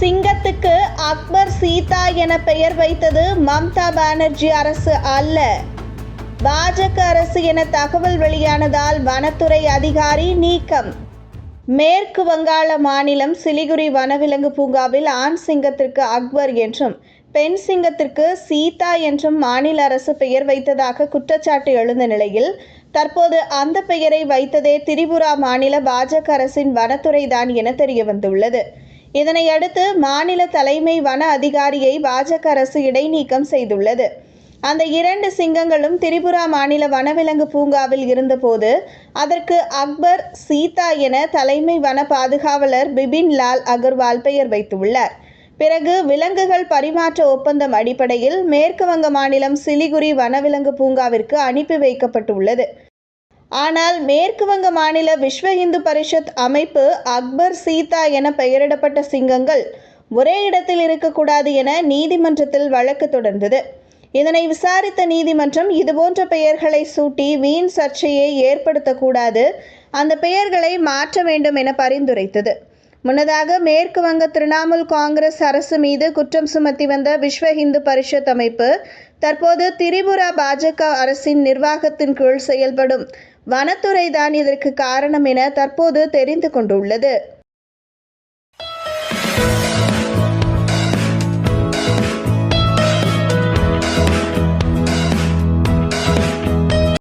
சிங்கத்துக்கு அக்பர் சீதா என பெயர் வைத்தது மம்தா பானர்ஜி அரசு அல்ல. பாஜக அரசு என தகவல் வெளியானதால் வனத்துறை அதிகாரி நீக்கம். மேற்கு வங்காள மாநிலம் சிலிகுரி வனவிலங்கு பூங்காவில் ஆண் சிங்கத்திற்கு அக்பர் என்றும் பெண் சிங்கத்திற்கு சீதா என்றும் மாநில அரசு பெயர் வைத்ததாக குற்றச்சாட்டு எழுந்த நிலையில் தற்போது அந்த பெயரை வைத்ததே திரிபுரா மாநில பாஜக அரசின் வனத்துறை தான் என தெரிய வந்துள்ளது இதனையடுத்து மாநில தலைமை வன அதிகாரியை பாஜக அரசு இடைநீக்கம் செய்துள்ளது. அந்த இரண்டு சிங்கங்களும் திரிபுரா மாநில வனவிலங்கு பூங்காவில் இருந்தபோது அதற்கு அக்பர் சீதா என தலைமை வன பாதுகாவலர் பிபின் லால் அகர்வால் பெயர் வைத்துள்ளார். பிறகு விலங்குகள் பரிமாற்ற ஒப்பந்தம் அடிப்படையில் மேற்கு வங்க மாநிலம் சிலிகுரி வனவிலங்கு பூங்காவிற்கு அனுப்பி வைக்கப்பட்டுள்ளது. ஆனால் மேற்கு வங்க மாநில விஸ்வ இந்து பரிஷத் அமைப்பு அக்பர் சீதா என பெயரிடப்பட்ட சிங்கங்கள் ஒரே இடத்தில் இருக்கக்கூடாது என நீதிமன்றத்தில் வழக்கு தொடர்ந்தது. இதனை விசாரித்த நீதிமன்றம் இதுபோன்ற பெயர்களை சூட்டி வீண் சர்ச்சையை ஏற்படுத்தக்கூடாது அந்த பெயர்களை மாற்ற வேண்டும் என பரிந்துரைத்தது. முன்னதாக மேற்கு வங்க திரிணாமுல் காங்கிரஸ் அரசு மீது குற்றம் சுமத்தி வந்த விஸ்வ இந்து பரிஷத் அமைப்பு தற்போது திரிபுரா பாஜக அரசின் நிர்வாகத்தின் கீழ் செயல்படும் வனத்துறை தான் இதற்கு காரணம் என தற்போது தெரிந்து கொண்டுள்ளது.